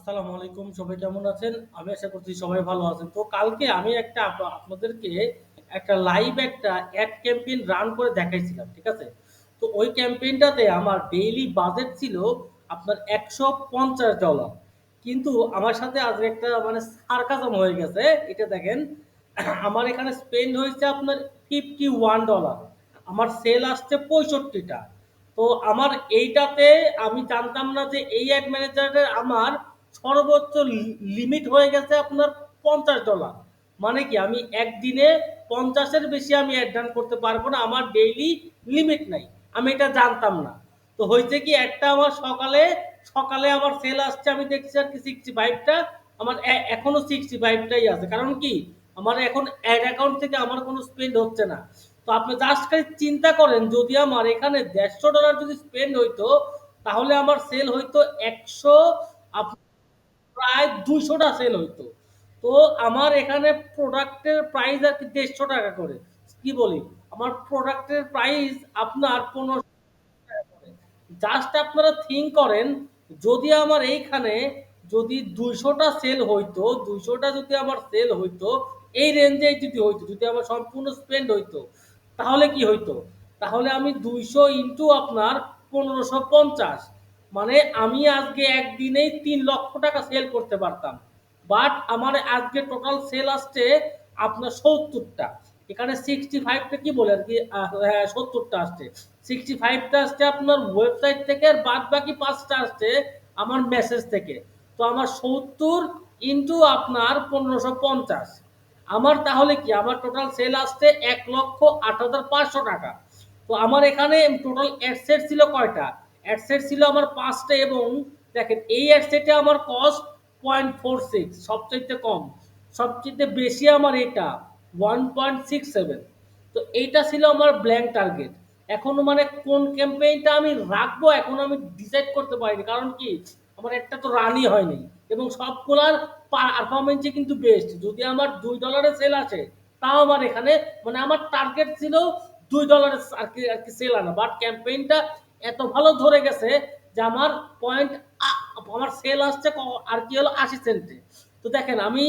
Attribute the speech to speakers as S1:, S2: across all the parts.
S1: আসসালামু আলাইকুম, সবাই কেমন আছেন? আমি আশা করছি সবাই ভালো আছেন। তো কালকে আমি একটা আপনাদেরকে একটা লাইভ একটা অ্যাড ক্যাম্পেইন রান করে দেখাইছিলাম, ঠিক আছে? তো ওই ক্যাম্পেইনটাতে আমার ডেইলি বাজেট ছিল আপনার একশো পঞ্চাশ ডলার কিন্তু আমার সাথে আজ একটা মানে সার্কাজম হয়ে গেছে, এটা দেখেন, আমার এখানে স্পেন্ড হয়েছে আপনার ফিফটি ওয়ান ডলার আমার সেল আসছে পঁয়ষট্টিটা। তো আমার এইটাতে আমি জানতাম না যে এই অ্যাড ম্যানেজারের আমার সর্বোচ্চ লিমিট হয়ে গেছে আপনার পঞ্চাশ ডলার মানে কি, আমি একদিনে পঞ্চাশের বেশি আমি অ্যাড রান করতে পারব না, আমার ডেইলি লিমিট নাই। আমি এটা জানতাম না। তো হয়েছে কি, একটা আমার সকালে সকালে আমার সেল আসছে, আমি দেখছি আর কি সিক্সটি ফাইভটা আমার এখনও সিক্সটি ফাইভটাই আছে। কারণ কি, আমার এখন অ্যাড অ্যাকাউন্ট থেকে আমার কোনো স্পেন্ড হচ্ছে না। তো আপনি জাস্ট খালি চিন্তা করেন, যদি আমার এখানে দেড়শো ডলার যদি স্পেন্ড হইতো, তাহলে আমার সেল হইতো একশো প্রায় দুইশোটা সেল হইতো। তো আমার এখানে প্রোডাক্টের প্রাইস আর কি দেড়শো টাকা করে। কি বলি? আমার প্রোডাক্টের প্রাইস আপনার পনেরো জাস্ট আপনারা থিঙ্ক করেন, যদি আমার এইখানে যদি দুইশোটা সেল হইতো, দুইশোটা যদি আমার সেল হইতো, এই রেঞ্জে যদি হইতো, যদি আমার সম্পূর্ণ স্পেন্ড হইতো, তাহলে কি হইতো? তাহলে আমি দুইশো ইন্টু আপনার পনেরোশো পঞ্চাশ। মানে আমি আজকে একদিনেই তিন লক্ষ টাকা সেল করতে পারতাম। বাট আমার আজকে টোটাল সেল আসছে আপনার সত্তরটা। এখানে সিক্সটি ফাইভটা কি বলে আর কি? হ্যাঁ সত্তরটা আসছে। সিক্সটি ফাইভটা আসছে আপনার ওয়েবসাইট থেকে, আর বাদ বাকি পাঁচটা আসছে আমার মেসেজ থেকে। তো আমার সত্তর ইন্টু আপনার পনেরোশো পঞ্চাশ। আমার তাহলে কি? আমার টোটাল সেল আসছে এক লক্ষ আট হাজার পাঁচশো টাকা। তো আমার এখানে টোটাল অ্যাডসেট ছিল কয়টা? অ্যাডসেট ছিল আমার পাঁচটা এবং দেখেন, এই অ্যাডসেটে আমার কস্ট পয়েন্ট ফোর সিক্স সবচেয়ে কম। সবচেয়ে বেশি আমার এটা ওয়ান পয়েন্ট সিক্স সেভেন তো এইটা ছিল আমার ব্ল্যাঙ্ক টার্গেট এখনও মানে কোন ক্যাম্পেইনটা আমি রাখব, এখন আমি ডিসাইড করতে পারিনি। কারণ কি? আমার একটা তো রানই হয়নি। এবং সবগুলার পারফরমেন্সই কিন্তু বেস্ট যদি আমার দুই ডলারের সেল আছে তাও আমার এখানে মানে আমার টার্গেট ছিল দুই ডলারের আর কি আর কি সেল আনা। বাট ক্যাম্পেইনটা এত ভালো ধরে গেছে যে আমার পয়েন্ট আমার সেল আসছে আর কি হলো? আশি সেন্টে তো দেখেন, আমি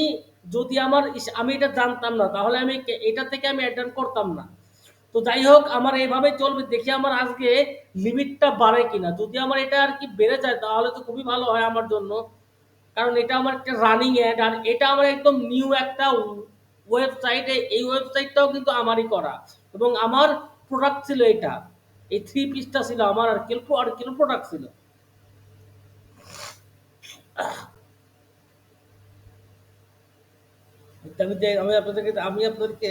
S1: যদি আমার আমি এটা জানতাম না, তাহলে আমি এটা থেকে আমি অ্যাটেন্ড করতাম না। তো যাই হোক, আমার এইভাবে চলবে, দেখি আমার আজকে লিমিটটা বাড়ে কিনা। যদি আমার এটা আর কি বেড়ে যায়, তাহলে তো খুবই ভালো হয় আমার জন্য। কারণ এটা আমার একটা রানিং অ্যাড আর এটা আমার একদম নিউ একটা ওয়েবসাইটে এই ওয়েবসাইটটাও কিন্তু আমারই করা। এবং আমার প্রোডাক্ট ছিল এটা। এই থ্রি পিসটা ছিল আমার আর কিল আর কিল প্রোডাক্ট ছিল। আমি আমি আপনাদেরকে আমি আপনাদেরকে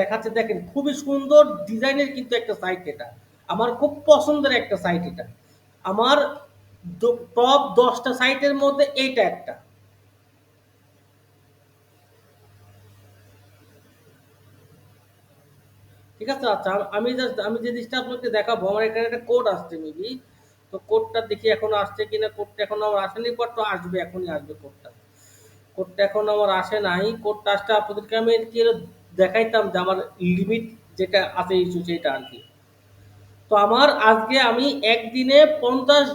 S1: দেখাচ্ছে, দেখেন, খুবই সুন্দর ডিজাইনের কিন্তু একটা সাইট এটা। আমার খুব পছন্দের একটা সাইট এটা। আমার টপ দশটা সাইটের মধ্যে এইটা একটা। ঠিক আছে? আচ্ছা আমি জাস্ট আমি যে জিনিসটা আপনাকে দেখাবো, আমার এখানে একটা কোড আসছে মেবি তো কোডটা দেখি এখন আসছে কিনা কোডটা এখন আমার আসেনি পর তো আসবে, এখনই আসবে কোডটা কোডটা এখন আমার আসে নাই। কোডটা আসতে আপনাদেরকে আমি কি দেখাইতাম যে আমার লিমিট যেটা আছে ইস্যু সেটা আর কি। তো আমার আজকে আমি একদিনে পঞ্চাশ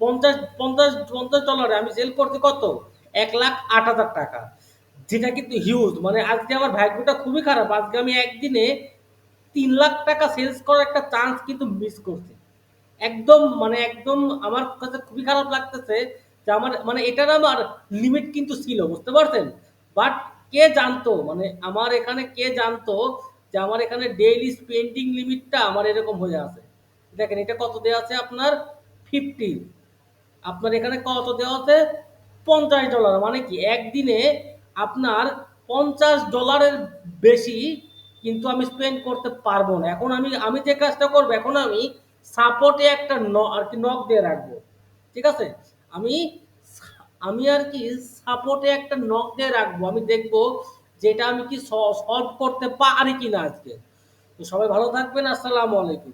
S1: পঞ্চাশ পঞ্চাশ পঞ্চাশ ডলারে আমি সেল করতে কত? এক লাখ আট হাজার টাকা। যেটা কিন্তু হিউজ মানে আজকে আমার ভাগ্যটা খুবই খারাপ। আজকে আমি একদিনে তিন লাখ টাকা সেলস করার একটা চান্স কিন্তু মিস করছি। একদম মানে একদম আমার কাছে খুবই খারাপ লাগতেছে যে আমার মানে এটার আমার লিমিট কিন্তু ছিল, বুঝতে পারছেন? বাট কে জানতো মানে আমার এখানে কে জানতো যে আমার এখানে ডেইলি স্পেন্ডিং লিমিটটা আমার এরকম হয়ে আছে? দেখেন, এটা কত দেওয়া আছে আপনার? ফিফটি আপনার এখানে কত দেওয়া আছে? পঞ্চাশ ডলার মানে কি? একদিনে আপনার পঞ্চাশ ডলারের বেশি কিন্তু আমি স্পেন্ড করতে পারব না। এখন আমি আমি যে কাজটা করব, এখন আমি সাপোর্টে একটা ন, আর কি নক দিয়ে রাখব। ঠিক আছে? আমি আমি আর কি সাপোর্টে একটা নক দিয়ে রাখব। আমি দেখব যেটা আমি কি সলভ করতে পারি কিনা আজকে। তো সবাই ভালো থাকবেন। আসসালামু আলাইকুম।